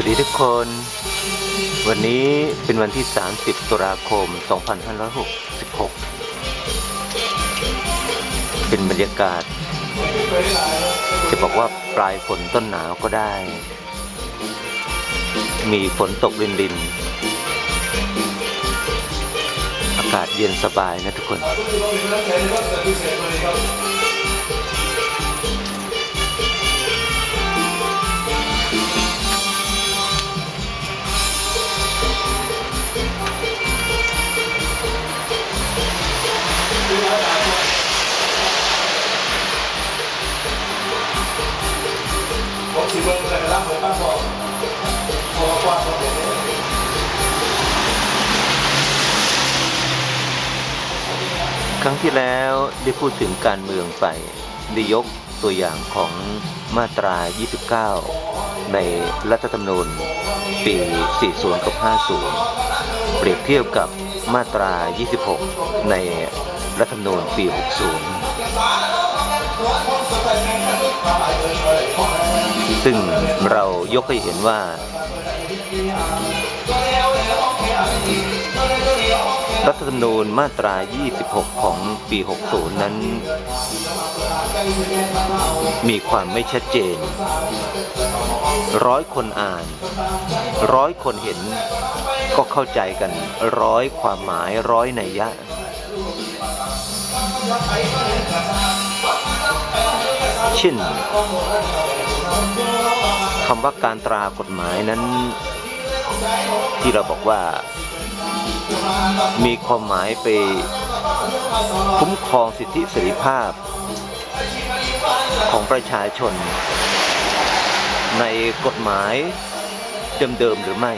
วัสดีทุกคน วันนี้เป็นวันที่ 30 ตุลาคม 2566 เป็นบรรยากาศ จะบอกว่าปลายฝนต้นหนาวก็ได้ มีฝนตกรินรินอากาศเย็นสบายนะทุกคน สิเบิ้งเลยรับผมตั้งบอกพอกว้างกว่าผมครั้งที่แล้วได้พูดถึงการเมืองไปได้ยกตัวอย่างของมาตรา 29 ในรัฐธรรมนูญปี 40 กับ 50 เปรียบเทียบกับมาตรา 26 ในรัฐธรรมนูญปี 60 ซึ่งเรายกให้เห็นว่า รัฐธรรมนูญมาตรา 26 ของปี 60 นั้น มีความไม่ชัดเจน ร้อยคนอ่าน ร้อยคนเห็น ก็เข้าใจกันร้อยความหมายร้อยนัยยะ เช่นคำว่าการตรากฎหมายนั้น ที่เราบอกว่ามีความหมายไปคุ้มครองสิทธิเสรีภาพของประชาชน ในกฎหมายเดิมๆหรือไม่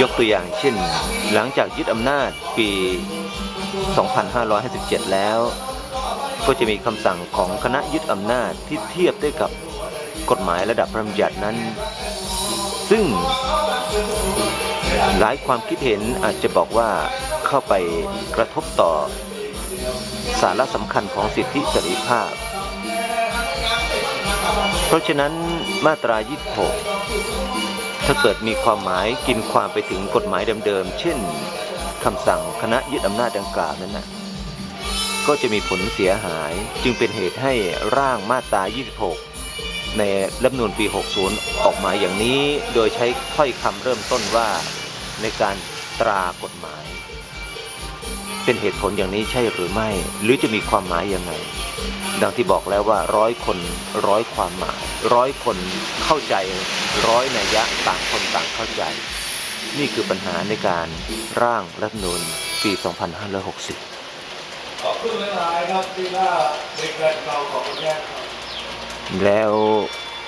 ยกตัวอย่างเช่น หลังจากยึดอำนาจปี 2557 แล้ว ก็จะมีคำสั่งของคณะยึดอำนาจที่เทียบได้กับกฎหมายระดับพระบัญญัตินั้น ซึ่งหลายความคิดเห็นอาจจะบอกว่าเข้าไปกระทบต่อสาระสำคัญของสิทธิเสรีภาพ เพราะฉะนั้นมาตรา 26 ถ้าเกิดมีความหมายกินความไปถึงกฎหมายเดิมๆ เช่น คำสั่งคณะยึดอำนาจดังกล่าวนั้นนะก็จะมีผลเสียหายจึงเป็นเหตุให้ร่างมาตรา 26 ในรัฐมนูญปี 60 ออกมาอย่างนี้โดยใช้ถ้อยคำเริ่มต้นว่าในการตรากฎหมาย เป็นเหตุผลอย่างนี้ใช่หรือไม่ หรือจะมีความหมายยังไง ดังที่บอกแล้วว่าร้อยคนร้อยความหมาย ร้อยคนเข้าใจ ร้อยนัยยะต่างคนต่างเข้าใจ นี่คือปัญหาในการร่างรัฐธรรมนูญปี 2560 ขอบคุณหลายๆครับที่ว่าเด็กแฟนเก่าของคุณแม่ครับแล้ว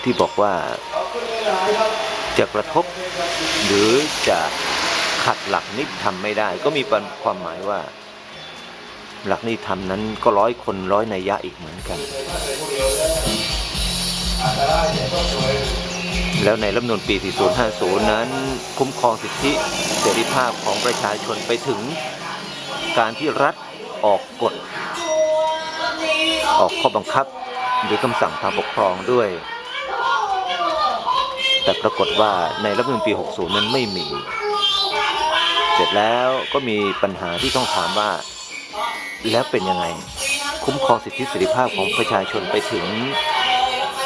ที่บอกว่าขอบคุณหลายๆครับจะกระทบหรือจะขัดหลักนิติธรรมไม่ได้ ก็มีความหมายว่า หลักนิติธรรมนั้นก็ร้อยคนร้อยนัยยะอีกเหมือนกัน แล้วในรัฐมนูญปี 4050 นั้น คุ้มครองสิทธิเสรีภาพของประชาชนไปถึงการที่รัฐออกกฎ ออกข้อบังคับหรือคำสั่งทางปกครองด้วย แต่ปรากฏว่าในรัฐมนูญปี 60 นั้นไม่มี เสร็จแล้วก็มีปัญหาที่ต้องถามว่า แล้วเป็นยังไง คุ้มครองสิทธิเสรีภาพของประชาชนไปถึง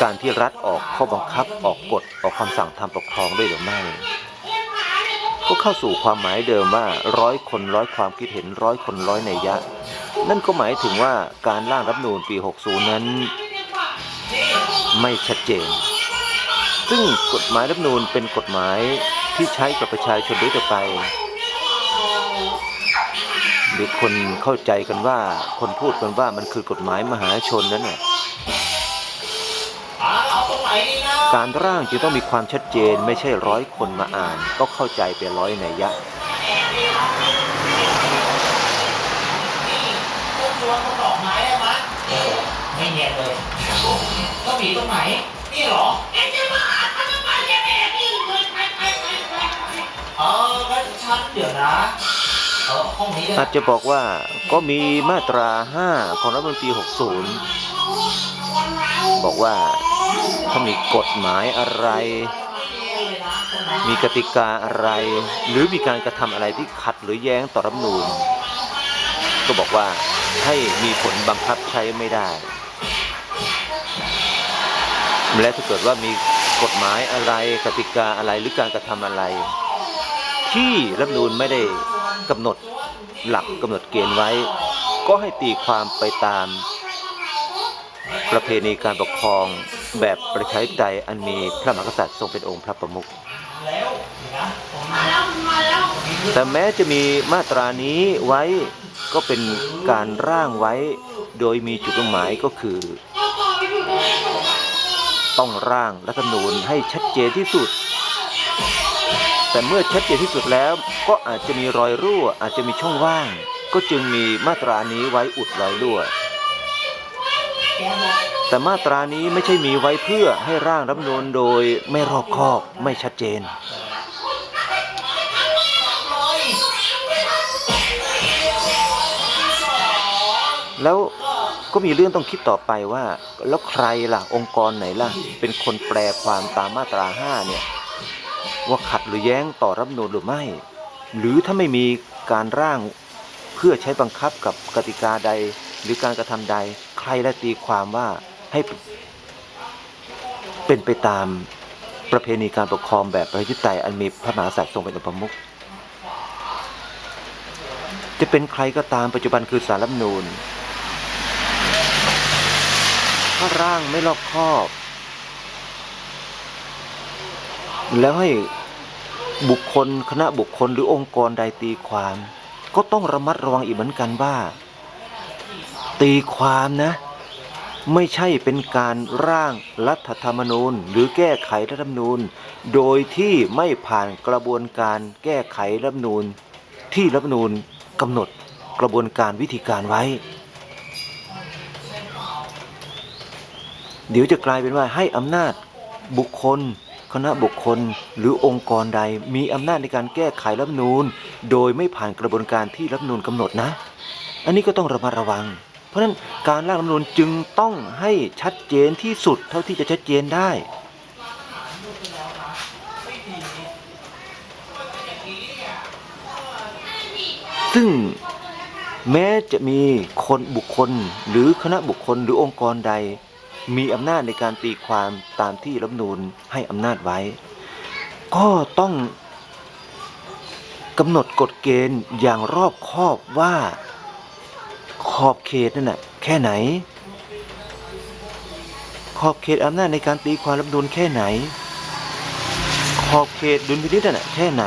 การที่รัฐออกข้อบังคับออกกฎออกคำสั่งทางปกครองด้วยหรือไม่ก็เข้าสู่ความหมายเดิมว่าร้อยคนร้อยความคิดเห็นร้อยคนร้อยในยยะนั่นก็หมายถึงว่าการร่างรัฐนูญปี 60 นั้น ไม่ชัดเจน ซึ่งกฎหมายรัฐนูญเป็นกฎหมายที่ใช้กับประชาชนโดยทั่วไป หรือคนเข้าใจกันว่าคนพูดกันว่ามันคือกฎหมายมหาชนนั้นน่ะ การร่างจึงต้องมีความชัดเจนไม่ใช่ร้อยคนมาอ่าน ก็เข้าใจไปร้อยนัยยะก็คือว่าเขาดอกไม้ได้ไหมไม่เนียนเลยก็ผีตรงไหน นี่เหรอแกจะมาอ่านทำไมแกไม่เห็นนี่เมืองไทยชัดๆเดี๋ยวนะเออห้องนี้อาจจะบอกว่าก็มีมาตรา 5 ของรัฐธรรมนูญปี60 บอกว่าามีกฎหมายอะไร มีกติกาอะไร หรือมีการกระทำอะไรที่ขัดหรือแย้งต่อรัฐมนูญก็บอกว่าให้มีผลบังคับใช้ไม่ได้ และถ้าเกิดว่ามีกฎหมายอะไรกติกาอะไรหรือการกระทำอะไร ที่รัฐมนูญไม่ได้กำหนดหลักกำหนดเกณฑ์ไว้ ก็ให้ตีความไปตามประเพณีการปกครอง แบบประชาธิปไตยอันมีพระมหากษัตริย์ทรงเป็นองค์พระประมุขแต่แม้จะมีมาตรานี้ไว้ก็เป็นการร่างไว้โดยมีจุดหมายก็คือพ่อพ่อไปอยู่ตรงนี้ต้องร่างรัฐธรรมนูญให้ชัดเจนที่สุด แต่เมื่อชัดเจนที่สุดแล้วก็อาจจะมีรอยรั่วอาจจะมีช่องว่าง ก็จึงมีมาตรานี้ไว้อุดรอยรั่ว แต่มาตรานี้ไม่ใช่มีไว้เพื่อให้ร่างรัฐนูญโดยไม่รอบคอบไม่ชัดเจน แล้วก็มีเรื่องต้องคิดต่อไปว่า แล้วใครล่ะองค์กรไหนล่ะ เป็นคนแปลความตามมาตราห้าเนี่ย ว่าขัดหรือแย้งต่อรัฐธรรมนูญหรือไม่ หรือถ้าไม่มีการร่างเพื่อใช้บังคับกับกติกาใด หรือการกระทำใด ใครละตีความว่า ให้เป็นไปตามประเพณีการปกครองแบบประชาธิปไตยอันมีพระมหากษัตริย์ทรงเป็นองค์ปมุขจะเป็นใครก็ตามปัจจุบันคือสารรัฐนูญถ้าร่างไม่รอบคอบ แล้วให้บุคคลคณะบุคคลหรือองค์กรใดตีความ ก็ต้องระมัดระวังอีกเหมือนกันว่า ตีความนะ ไม่ใช่เป็นการร่างรัฐธรรมนูญ หรือแก้ไขรัฐธรรมนูญ โดยที่ไม่ผ่านกระบวนการแก้ไขรัฐธรรมนูญ ที่รัฐธรรมนูญกำหนดกระบวนการวิธีการไว้ เดี๋ยวจะกลายเป็นว่าให้อำนาจบุคคล คณะบุคคลหรือองค์กรใดมีอำนาจในการแก้ไขรัฐธรรมนูญ โดยไม่ผ่านกระบวนการที่รัฐธรรมนูญกำหนดนะ อันนี้ก็ต้องระมัดระวัง เพราะฉะนั้นการร่างรัฐธรรมนูญจึงต้องให้ชัดเจนที่สุดเท่าที่จะชัดเจนได้ ซึ่งแม้จะมีคนบุคคลหรือคณะบุคคลหรือองค์กรใด มีอำนาจในการตีความตามที่รัฐธรรมนูญให้อำนาจไว้ ก็ต้องกำหนดกฎเกณฑ์อย่างรอบคอบว่า ขอบเขตนั่นน่ะแค่ไหน ขอบเขตอำนาจในการตีความรัฐธรรมนูญแค่ไหน ขอบเขตดุลพินิจนั่นน่ะแค่ไหน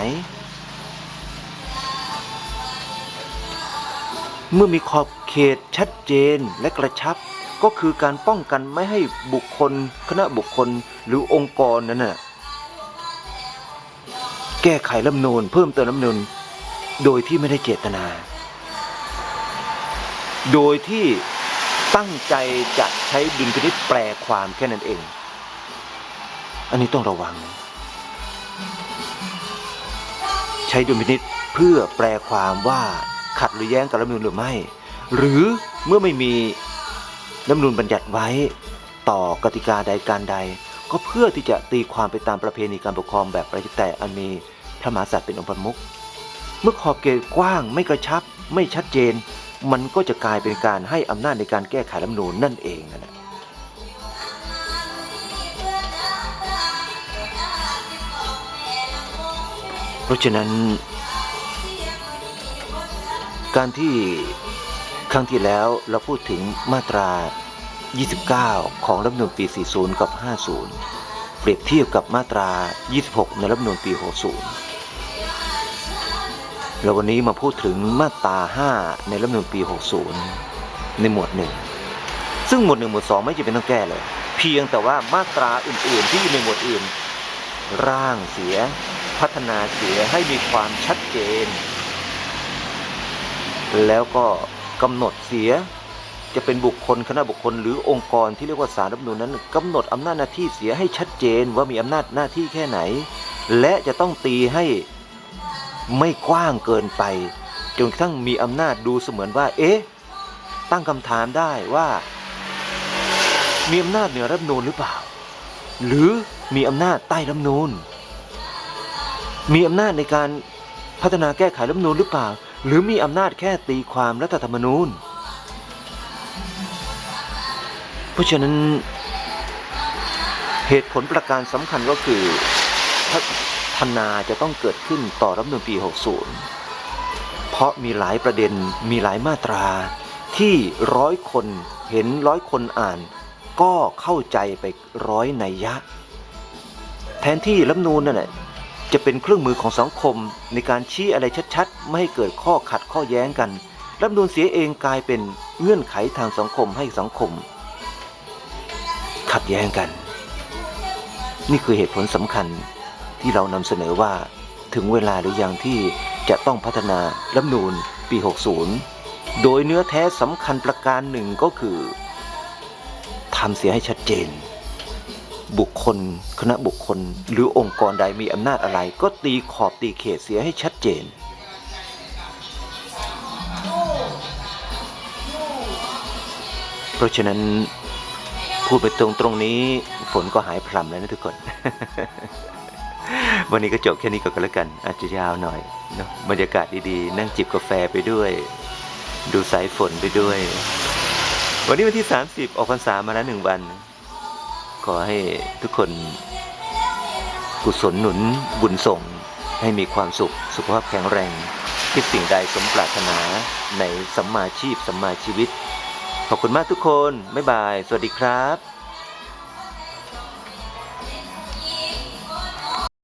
เมื่อมีขอบเขตชัดเจนและกระชับก็คือการป้องกันไม่ให้บุคคล คณะบุคคลหรือองค์กรนั้นน่ะแก้ไขรัฐมนูญเพิ่มเติมรัฐมนูญโดยที่ไม่ได้เจตนา โดยที่ตั้งใจจะใช้ดุลพินิจแปลความแค่นั้นเอง อันนี้ต้องระวัง ใช้ดุลพินิจเพื่อแปลความว่าขัดหรือแย้งกับรัฐธรรมนูญหรือไม่ หรือเมื่อไม่มีรัฐธรรมนูญบัญญัติไว้ต่อกติกาใดการใด ก็เพื่อที่จะตีความไปตามประเพณีการปกครองแบบประชาธิปไตยอันมีพระมหากษัตริย์เป็นองค์ประมุขเมื่อขอบเขตกว้างไม่กระชับไม่ชัดเจน มันก็จะกลายเป็นการให้อำนาจในการแก้ไขรัฐมนูญนั่นเองนะเพราะฉะนั้น การที่ครั้งที่แล้วเราพูดถึงมาตรา 29 ของรัฐมนูญปี 40 กับ 50 เปรียบเทียบกับมาตรา 26 ในรัฐมนูญปี 60 แล้ววันนี้มาพูดถึงมาตรา 5 ในรัฐมนูญปี 60 ในหมวดหนึ่งซึ่งหมวดหนึ่งหมวดสองไม่จำเป็นต้องแก้เลย เพียงแต่ว่ามาตราอื่น ๆ ที่อยู่ในหมวดอื่น ร่างเสีย พัฒนาเสียให้มีความชัดเจน แล้วก็กำหนดเสียจะเป็นบุคคลคณะบุคคลหรือองค์กรที่เรียกว่าสารรัฐมนูญนั้นกำหนดอำนาจหน้าที่เสียให้ชัดเจนว่ามีอำนาจหน้าที่แค่ไหน และจะต้องตีให้ ไม่กว้างเกินไป จนกระทั่งมีอำนาจดูเสมือนว่า เอ๊ะ ตั้งคำถามได้ว่า มีอำนาจเหนือรัฐนูลหรือเปล่า หรือมีอำนาจใต้รัฐนูลมีอำนาจในการพัฒนาแก้ไขรัฐนูลหรือเปล่า หรือมีอำนาจแค่ตีความรัฐธรรมนูญ เพราะฉะนั้นเหตุผลประการสำคัญก็คือพัฒ นาจะต้องเกิดขึ้นต่อรัฐมนูญปี 60 เพราะมีหลายประเด็นมีหลายมาตราที่ร้อยคนเห็นร้อยคนอ่าน ก็เข้าใจไปร้อยนัยยะ แทนที่รัฐมนูญนั่นแหละจะเป็นเครื่องมือของสังคมในการชี้อะไรชัดๆ ไม่ให้เกิดข้อขัดข้อแย้งกันรัฐมนูญเสียเองกลายเป็นเงื่อนไขทางสังคมให้สังคม ขัดแย้งกัน นี่คือเหตุผลสำคัญ ที่เรานำเสนอว่าถึงเวลาหรือยังที่จะต้องพัฒนารัฐธรรมนูญปี 60 โดยเนื้อแท้สำคัญประการหนึ่งก็คือทำเสียให้ชัดเจน บุคคล คณะบุคคล หรือองค์กรใดมีอำนาจอะไร ก็ตีขอบตีเขตเสียให้ชัดเจน เพราะฉะนั้นพูดไปตรงตรงนี้ฝนก็หายพรำแล้วนะทุกคน วันนี้ก็จบแค่นี้ก่อนก็แล้วกัน อาจจะยาวหน่อยเนอะบรรยากาศดีๆ นั่งจิบกาแฟไปด้วย ดูสายฝนไปด้วย วันนี้วันที่ 30 ออกพรรษามาแล้วหนึ่งวัน ขอให้ทุกคนกุศลหนุนบุญส่งให้มีความสุข สุขภาพแข็งแรงคิดสิ่งใดสมปรารถนาในสัมมาชีพสัมมาชีวิต ขอบคุณมากทุกคน บ๊ายบาย สวัสดีครับ